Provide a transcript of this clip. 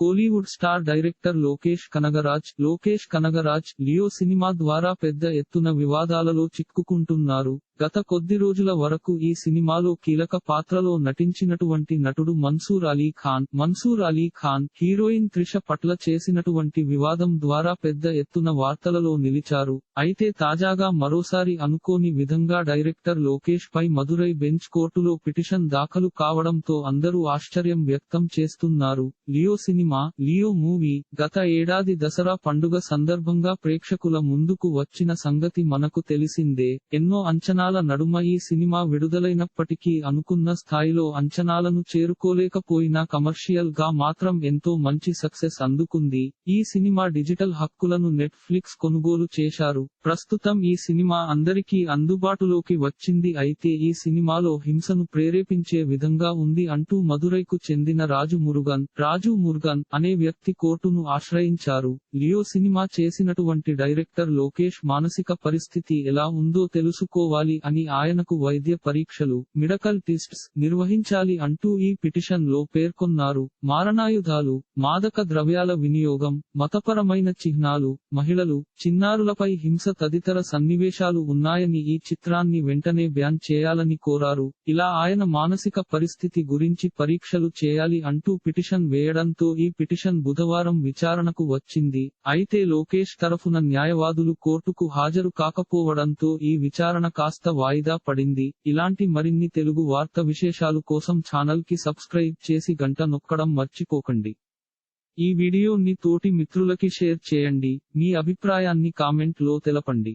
Kollywood star director Lokesh Kanagaraj Lokesh Kanagaraj Leo cinema ద్వారా పెద్ద ఎత్తున వివాదాలలో చిక్కుకుంటున్నారు. గత కొద్ది రోజుల వరకు ఈ సినిమాలో కీలక పాత్రలో నటించినటువంటి నటుడు మన్సూర్ అలీ ఖాన్ మన్సూర్ అలీ ఖాన్ హీరోయిన్ త్రిష పట్ల చేసినటువంటి వివాదం ద్వారా పెద్ద ఎత్తున వార్తలలో నిలిచారు. అయితే తాజాగా మరోసారి అనుకోని విధంగా డైరెక్టర్ లోకేష్ పై మదురై బెంచ్ కోర్టులో పిటిషన్ దాఖలు కావడంతో అందరూ ఆశ్చర్యం వ్యక్తం చేస్తున్నారు. లియో సినిమా లియో మూవీ గత ఏడాది దసరా పండుగ సందర్భంగా ప్రేక్షకుల ముందుకు వచ్చిన సంగతి మనకు తెలిసిందే. ఎన్నో అంచనాల నడుమ ఈ సినిమా విడుదలైనప్పటికీ అనుకున్న స్థాయిలో అంచనాలను చేరుకోలేకపోయినా కమర్షియల్గా మాత్రం ఎంతో మంచి సక్సెస్ అందుకుంది. ఈ సినిమా డిజిటల్ హక్కులను నెట్ఫ్లిక్స్ కొనుగోలు చేశారు. ప్రస్తుతం ఈ సినిమా అందరికీ అందుబాటులోకి వచ్చింది. అయితే ఈ సినిమాలో హింసను ప్రేరేపించే విధంగా ఉంది అంటూ మదురైకు చెందిన రాజు మురుగన్ రాజు మురుగన్ అనే వ్యక్తి కోర్టును ఆశ్రయించారు. లియో సినిమా చేసినటువంటి డైరెక్టర్ లోకేష్ మానసిక పరిస్థితి ఎలా ఉందో తెలుసుకోవాలి అని ఆయనకు వైద్య పరీక్షలు మెడకల్ టెస్ట్స్ నిర్వహించాలి అంటూ ఈ పిటిషన్లో పేర్కొన్నారు. మారణాయుధాలు మాదక ద్రవ్యాల వినియోగం మతపరమైన చిహ్నాలు మహిళలు చిన్నారులపై హింస తదితర సన్నివేశాలు ఉన్నాయని ఈ చిత్రాన్ని వెంటనే బ్యాన్ చేయాలని కోరారు. ఇలా ఆయన మానసిక పరిస్థితి గురించి పరీక్షలు చేయాలి అంటూ పిటిషన్ వేయడంతో ఈ పిటిషన్ బుధవారం విచారణకు వచ్చింది. అయితే లోకేష్ తరఫున న్యాయవాదులు కోర్టుకు హాజరు కాకపోవడంతో ఈ విచారణ కాస్త వాయిదా పడింది. ఇలాంటి మరిన్ని తెలుగు వార్త విశేషాలు కోసం ఛానల్కి సబ్స్క్రైబ్ చేసి గంట నొక్కడం మర్చిపోకండి. ఈ వీడియోని తోటి మిత్రులకి షేర్ చేయండి. మీ అభిప్రాయాన్ని కామెంట్లో తెలపండి.